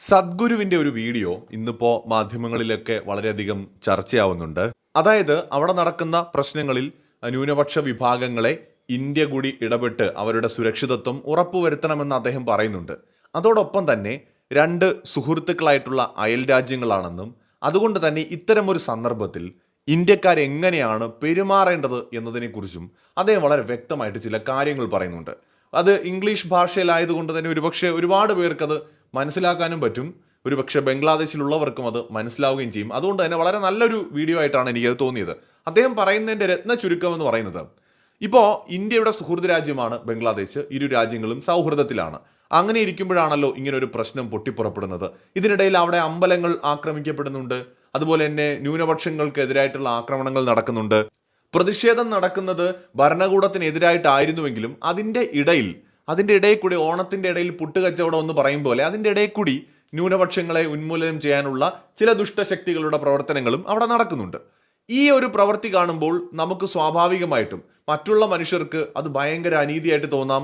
സദ്ഗുരുവിന്റെ ഒരു വീഡിയോ ഇന്നിപ്പോ മാധ്യമങ്ങളിലൊക്കെ വളരെയധികം ചർച്ചയാവുന്നുണ്ട്. അതായത് അവിടെ നടക്കുന്ന പ്രശ്നങ്ങളിൽ ന്യൂനപക്ഷ വിഭാഗങ്ങളെ ഇന്ത്യ കൂടി ഇടപെട്ട് അവരുടെ സുരക്ഷിതത്വം ഉറപ്പുവരുത്തണമെന്ന് അദ്ദേഹം പറയുന്നുണ്ട്. അതോടൊപ്പം തന്നെ രണ്ട് സുഹൃത്തുക്കളായിട്ടുള്ള അയൽ രാജ്യങ്ങളാണെന്നും അതുകൊണ്ട് തന്നെ ഇത്തരമൊരു സന്ദർഭത്തിൽ ഇന്ത്യക്കാർ എങ്ങനെയാണ് പെരുമാറേണ്ടത് എന്നതിനെക്കുറിച്ചും അദ്ദേഹം വളരെ വ്യക്തമായിട്ട് ചില കാര്യങ്ങൾ പറയുന്നുണ്ട്. അത് ഇംഗ്ലീഷ് ഭാഷയിലായതുകൊണ്ട് തന്നെ ഒരുപക്ഷെ ഒരുപാട് പേർക്ക് അത് മനസ്സിലാക്കാനും പറ്റും. ഒരുപക്ഷെ ബംഗ്ലാദേശിലുള്ളവർക്കും അത് മനസ്സിലാവുകയും ചെയ്യും. അതുകൊണ്ട് തന്നെ വളരെ നല്ലൊരു വീഡിയോ ആയിട്ടാണ് എനിക്കത് തോന്നിയത്. അദ്ദേഹം പറയുന്നതിന്റെ രത്ന ചുരുക്കം എന്ന് പറയുന്നത് ഇപ്പോൾ ഇന്ത്യയുടെ സുഹൃദ് രാജ്യമാണ് ബംഗ്ലാദേശ്. ഇരു രാജ്യങ്ങളും സൗഹൃദത്തിലാണ്. അങ്ങനെ ഇരിക്കുമ്പോഴാണല്ലോ ഇങ്ങനെ ഒരു പ്രശ്നം പൊട്ടിപ്പുറപ്പെടുന്നത്. ഇതിനിടയിൽ അവിടെ അമ്പലങ്ങൾ ആക്രമിക്കപ്പെടുന്നുണ്ട്. അതുപോലെ തന്നെ ന്യൂനപക്ഷങ്ങൾക്കെതിരായിട്ടുള്ള ആക്രമണങ്ങൾ നടക്കുന്നുണ്ട്. പ്രതിഷേധം നടക്കുന്നത് ഭരണകൂടത്തിനെതിരായിട്ടായിരുന്നുവെങ്കിലും അതിന്റെ ഇടയിൽ അതിന്റെ ഇടയിൽ കൂടി ഓണത്തിന്റെ ഇടയിൽ പുട്ടുകച്ചവടം എന്ന് പറയും പോലെ അതിന്റെ ഇടയിൽ കൂടി ന്യൂനപക്ഷങ്ങളെ ഉന്മൂലനം ചെയ്യാനുള്ള ചില ദുഷ്ടശക്തികളുടെ പ്രവർത്തനങ്ങളും അവിടെ നടക്കുന്നുണ്ട്. ഈ ഒരു പ്രവൃത്തി കാണുമ്പോൾ നമുക്ക് സ്വാഭാവികമായിട്ടും മറ്റുള്ള മനുഷ്യർക്ക് അത് ഭയങ്കര അനീതിയായിട്ട് തോന്നാം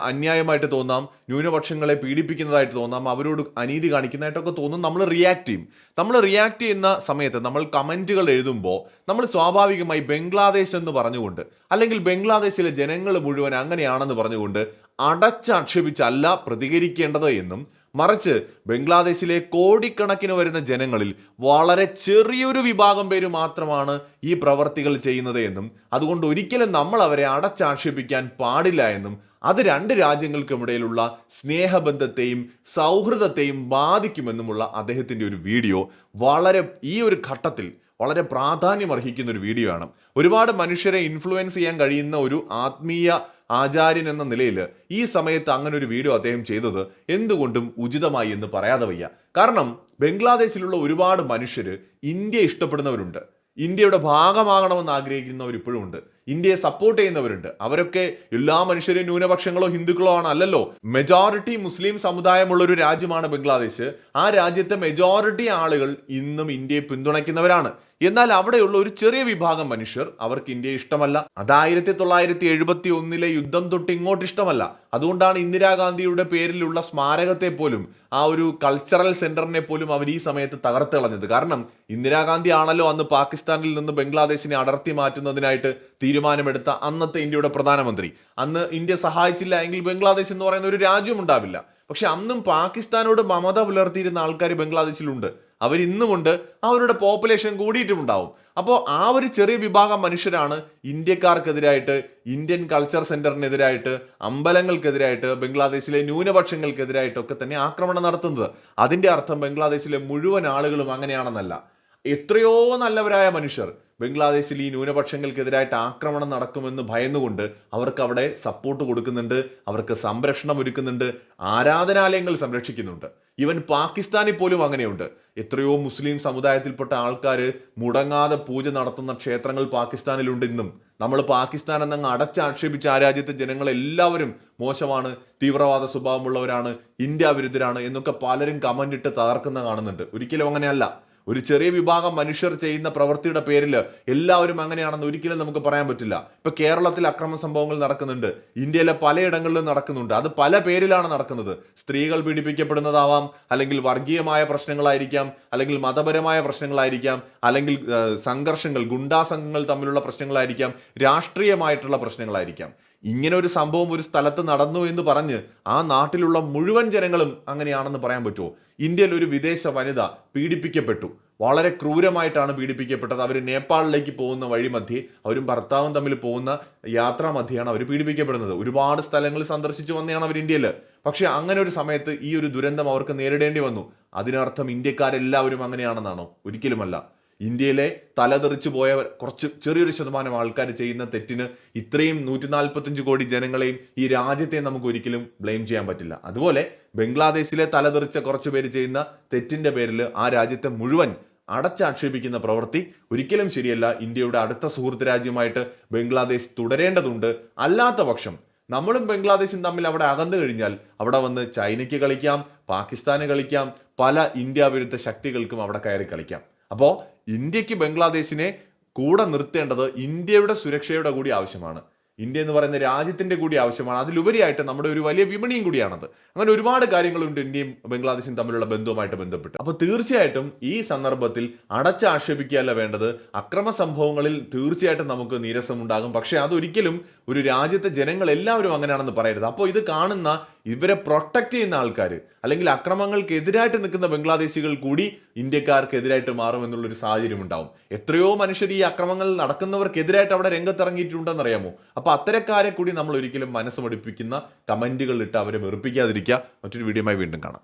അന്യായമായിട്ട് തോന്നാം ന്യൂനപക്ഷങ്ങളെ പീഡിപ്പിക്കുന്നതായിട്ട് തോന്നാം അവരോട് അനീതി കാണിക്കുന്നതായിട്ടൊക്കെ തോന്നും നമ്മൾ റിയാക്ട് ചെയ്യും. നമ്മൾ റിയാക്ട് ചെയ്യുന്ന സമയത്ത് നമ്മൾ കമന്റുകൾ എഴുതുമ്പോൾ നമ്മൾ സ്വാഭാവികമായി ബംഗ്ലാദേശ് എന്ന് പറഞ്ഞുകൊണ്ട് അല്ലെങ്കിൽ ബംഗ്ലാദേശിലെ ജനങ്ങൾ മുഴുവൻ അങ്ങനെയാണെന്ന് പറഞ്ഞുകൊണ്ട് അടച്ചാക്ഷേപിച്ചല്ല പ്രതികരിക്കേണ്ടത് എന്നും മറിച്ച് ബംഗ്ലാദേശിലെ കോടിക്കണക്കിന് വരുന്ന ജനങ്ങളിൽ വളരെ ചെറിയൊരു വിഭാഗം പേര് മാത്രമാണ് ഈ പ്രവർത്തികൾ ചെയ്യുന്നത് എന്നും അതുകൊണ്ട് ഒരിക്കലും നമ്മൾ അവരെ അടച്ചാക്ഷേപിക്കാൻ പാടില്ല എന്നും അത് രണ്ട് രാജ്യങ്ങൾക്കുമിടയിലുള്ള സ്നേഹബന്ധത്തെയും സൗഹൃദത്തെയും ബാധിക്കുമെന്നുമുള്ള അദ്ദേഹത്തിന്റെ ഒരു വീഡിയോ വളരെ ഈ ഒരു ഘട്ടത്തിൽ വളരെ പ്രാധാന്യം അർഹിക്കുന്ന ഒരു വീഡിയോ ആണ് ഒരുപാട് മനുഷ്യരെ ഇൻഫ്ലുവൻസ് ചെയ്യാൻ കഴിയുന്ന ഒരു ആത്മീയ ആചാര്യൻ എന്ന നിലയിൽ ഈ സമയത്ത് അങ്ങനെ ഒരു വീഡിയോ അദ്ദേഹം ചെയ്തത് എന്തുകൊണ്ടും ഉചിതമായി എന്ന് പറയാതെ വയ്യ. കാരണം ബംഗ്ലാദേശിലുള്ള ഒരുപാട് മനുഷ്യർ ഇന്ത്യ ഇഷ്ടപ്പെടുന്നവരുണ്ട്. ഇന്ത്യയുടെ ഭാഗമാകണമെന്ന് ആഗ്രഹിക്കുന്നവർ ഇപ്പോഴും ഉണ്ട്. ഇന്ത്യയെ സപ്പോർട്ട് ചെയ്യുന്നവരുണ്ട്. അവരൊക്കെ എല്ലാ മനുഷ്യരെയും ന്യൂനപക്ഷങ്ങളോ ഹിന്ദുക്കളോ ആണ് അല്ലല്ലോ. മെജോറിറ്റി മുസ്ലിം സമുദായമുള്ള ഒരു രാജ്യമാണ് ബംഗ്ലാദേശ്. ആ രാജ്യത്തെ മെജോറിറ്റി ആളുകൾ ഇന്നും ഇന്ത്യയെ പിന്തുണയ്ക്കുന്നവരാണ്. എന്നാൽ അവിടെയുള്ള ഒരു ചെറിയ വിഭാഗം മനുഷ്യർ അവർക്ക് ഇന്ത്യ ഇഷ്ടമല്ല. അത് ആയിരത്തി തൊള്ളായിരത്തി എഴുപത്തി ഒന്നിലെ യുദ്ധം തൊട്ട് ഇങ്ങോട്ട് ഇഷ്ടമല്ല. അതുകൊണ്ടാണ് ഇന്ദിരാഗാന്ധിയുടെ പേരിലുള്ള സ്മാരകത്തെ പോലും ആ ഒരു കൾച്ചറൽ സെന്ററിനെ പോലും അവർ ഈ സമയത്ത് തകർത്ത് കളഞ്ഞത്. കാരണം ഇന്ദിരാഗാന്ധി ആണല്ലോ അന്ന് പാകിസ്ഥാനിൽ നിന്ന് ബംഗ്ലാദേശിനെ അടർത്തി മാറ്റുന്നതിനായിട്ട് തീരുമാനമെടുത്ത അന്നത്തെ ഇന്ത്യയുടെ പ്രധാനമന്ത്രി. അന്ന് ഇന്ത്യ സഹായിച്ചില്ല എങ്കിൽ ബംഗ്ലാദേശ് എന്ന് പറയുന്ന ഒരു രാജ്യം ഉണ്ടാവില്ല. പക്ഷെ അന്നും പാകിസ്ഥാനോട് മമത പുലർത്തിയിരുന്ന ആൾക്കാർ ബംഗ്ലാദേശിലുണ്ട്. അവരിന്നുമുണ്ട് അവരുടെ പോപ്പുലേഷൻ കൂടിയിട്ടുമുണ്ടാവും. അപ്പോൾ ആ ഒരു ചെറിയ വിഭാഗം മനുഷ്യരാണ് ഇന്ത്യക്കാർക്കെതിരായിട്ട് ഇന്ത്യൻ കൾച്ചർ സെന്ററിനെതിരായിട്ട് അമ്പലങ്ങൾക്കെതിരായിട്ട് ബംഗ്ലാദേശിലെ ന്യൂനപക്ഷങ്ങൾക്കെതിരായിട്ടൊക്കെ തന്നെ ആക്രമണം നടത്തുന്നത്. അതിന്റെ അർത്ഥം ബംഗ്ലാദേശിലെ മുഴുവൻ ആളുകളും അങ്ങനെയാണെന്നല്ല. എത്രയോ നല്ലവരായ മനുഷ്യർ ബംഗ്ലാദേശിൽ ഈ ന്യൂനപക്ഷങ്ങൾക്കെതിരായിട്ട് ആക്രമണം നടക്കുമെന്ന് ഭയന്നുകൊണ്ട് അവർക്ക് അവിടെ സപ്പോർട്ട് കൊടുക്കുന്നുണ്ട് അവർക്ക് സംരക്ഷണം ഒരുക്കുന്നുണ്ട് ആരാധനാലയങ്ങൾ സംരക്ഷിക്കുന്നുണ്ട്. ഇവൻ പാകിസ്ഥാനിൽ പോലും അങ്ങനെയുണ്ട്. എത്രയോ മുസ്ലിം സമുദായത്തിൽപ്പെട്ട ആൾക്കാർ മുടങ്ങാതെ പൂജ നടത്തുന്ന ക്ഷേത്രങ്ങൾ പാകിസ്ഥാനിലുണ്ട് ഇന്നും. നമ്മൾ പാകിസ്ഥാൻ എന്നങ്ങ് അടച്ചാക്ഷേപിച്ച ആ രാജ്യത്തെ ജനങ്ങളെല്ലാവരും മോശമാണ് തീവ്രവാദ സ്വഭാവമുള്ളവരാണ് ഇന്ത്യ വിരുദ്ധരാണ് എന്നൊക്കെ പലരും കമന്റ് ഇട്ട് തകർക്കുന്ന കാണുന്നുണ്ട്. ഒരിക്കലും അങ്ങനെയല്ല. ഒരു ചെറിയ വിഭാഗം മനുഷ്യർ ചെയ്യുന്ന പ്രവൃത്തിയുടെ പേരിൽ എല്ലാവരും അങ്ങനെയാണെന്ന് ഒരിക്കലും നമുക്ക് പറയാൻ പറ്റില്ല. ഇപ്പൊ കേരളത്തിൽ അക്രമ സംഭവങ്ങൾ നടക്കുന്നുണ്ട്. ഇന്ത്യയിലെ പലയിടങ്ങളിലും നടക്കുന്നുണ്ട്. അത് പല പേരിലാണ് നടക്കുന്നത്. സ്ത്രീകൾ പീഡിപ്പിക്കപ്പെടുന്നതാവാം അല്ലെങ്കിൽ വർഗീയമായ പ്രശ്നങ്ങളായിരിക്കാം അല്ലെങ്കിൽ മതപരമായ പ്രശ്നങ്ങളായിരിക്കാം അല്ലെങ്കിൽ സംഘർഷങ്ങൾ ഗുണ്ടാ സംഘങ്ങൾ തമ്മിലുള്ള പ്രശ്നങ്ങളായിരിക്കാം രാഷ്ട്രീയമായിട്ടുള്ള പ്രശ്നങ്ങളായിരിക്കാം. ഇങ്ങനെ ഒരു സംഭവം ഒരു സ്ഥലത്ത് നടന്നു എന്ന് പറഞ്ഞ് ആ നാട്ടിലുള്ള മുഴുവൻ ജനങ്ങളും അങ്ങനെയാണെന്ന് പറയാൻ പറ്റുമോ? ഇന്ത്യയിൽ ഒരു വിദേശ വനിത പീഡിപ്പിക്കപ്പെട്ടു. വളരെ ക്രൂരമായിട്ടാണ് പീഡിപ്പിക്കപ്പെട്ടത്. അവർ നേപ്പാളിലേക്ക് പോകുന്ന വഴി മധ്യേ അവരും ഭർത്താവും തമ്മിൽ പോകുന്ന യാത്രാ മധ്യയാണ് അവർ പീഡിപ്പിക്കപ്പെടുന്നത്. ഒരുപാട് സ്ഥലങ്ങൾ സന്ദർശിച്ചു വന്നെയാണ് അവർ ഇന്ത്യയിൽ. പക്ഷെ അങ്ങനെ ഒരു സമയത്ത് ഈ ഒരു ദുരന്തം അവർക്ക് നേരിടേണ്ടി വന്നു. അതിനർത്ഥം ഇന്ത്യക്കാരെല്ലാവരും അങ്ങനെയാണെന്നാണോ? ഒരിക്കലുമല്ല. ഇന്ത്യയിലെ തലതെറിച്ചു പോയ കുറച്ച് ചെറിയൊരു ശതമാനം ആൾക്കാർ ചെയ്യുന്ന തെറ്റിന് ഇത്രയും നൂറ്റി നാൽപ്പത്തഞ്ച് കോടി ജനങ്ങളെയും ഈ രാജ്യത്തെ നമുക്ക് ഒരിക്കലും ബ്ലെയിം ചെയ്യാൻ പറ്റില്ല. അതുപോലെ ബംഗ്ലാദേശിലെ തലതെറിച്ച കുറച്ച് പേര് ചെയ്യുന്ന തെറ്റിന്റെ പേരിൽ ആ രാജ്യത്തെ മുഴുവൻ അടച്ചാക്ഷേപിക്കുന്ന പ്രവൃത്തി ഒരിക്കലും ശരിയല്ല. ഇന്ത്യയുടെ അടുത്ത സുഹൃത്ത് രാജ്യമായിട്ട് ബംഗ്ലാദേശ് തുടരേണ്ടതുണ്ട്. അല്ലാത്ത പക്ഷം നമ്മളും ബംഗ്ലാദേശും തമ്മിൽ അവിടെ അകന്നു കഴിഞ്ഞാൽ അവിടെ വന്ന് ചൈനയ്ക്ക് കളിക്കാം പാകിസ്ഥാന് കളിക്കാം പല ഇന്ത്യ വിരുദ്ധ ശക്തികൾക്കും അവിടെ കയറി കളിക്കാം. അപ്പോൾ ഇന്ത്യയ്ക്ക് ബംഗ്ലാദേശിനെ കൂടെ നിർത്തേണ്ടത് ഇന്ത്യയുടെ സുരക്ഷയുടെ കൂടി ആവശ്യമാണ്. ഇന്ത്യ എന്ന് പറയുന്ന രാജ്യത്തിന്റെ കൂടി ആവശ്യമാണ്. അതിലുപരിയായിട്ട് നമ്മുടെ ഒരു വലിയ വിപണിയും കൂടിയാണത്. അങ്ങനെ ഒരുപാട് കാര്യങ്ങളുണ്ട് ഇന്ത്യയും ബംഗ്ലാദേശും തമ്മിലുള്ള ബന്ധവുമായിട്ട് ബന്ധപ്പെട്ട്. അപ്പോൾ തീർച്ചയായിട്ടും ഈ സന്ദർഭത്തിൽ അടച്ചാക്ഷേപിക്കുകയല്ല വേണ്ടത്. അക്രമ സംഭവങ്ങളിൽ തീർച്ചയായിട്ടും നമുക്ക് നീരസമുണ്ടാകും. പക്ഷേ അതൊരിക്കലും ഒരു രാജ്യത്തെ ജനങ്ങൾ എല്ലാവരും അങ്ങനെയാണെന്ന് പറയരുത്. അപ്പോൾ ഇത് കാണുന്ന ഇവരെ പ്രൊട്ടക്റ്റ് ചെയ്യുന്ന ആൾക്കാർ അല്ലെങ്കിൽ അക്രമങ്ങൾക്ക് എതിരായിട്ട് നിൽക്കുന്ന ബംഗ്ലാദേശികൾ കൂടി ഇന്ത്യക്കാർക്കെതിരായിട്ട് മാറും എന്നുള്ളൊരു സാഹചര്യം ഉണ്ടാവും എത്രയോ മനുഷ്യർ ഈ അക്രമങ്ങൾ നടക്കുന്നവർക്കെതിരായിട്ട് അവിടെ രംഗത്തിറങ്ങിയിട്ടുണ്ടെന്ന് അറിയാമോ അപ്പോൾ അത്തരക്കാരെ കൂടി നമ്മൾ ഒരിക്കലും മനസ്സ് മടിപ്പിക്കുന്ന കമന്റുകൾ ഇട്ട് അവരെ വെറുപ്പിക്കാതിരിക്കുക. മറ്റൊരു വീഡിയോയുമായി വീണ്ടും കാണാം.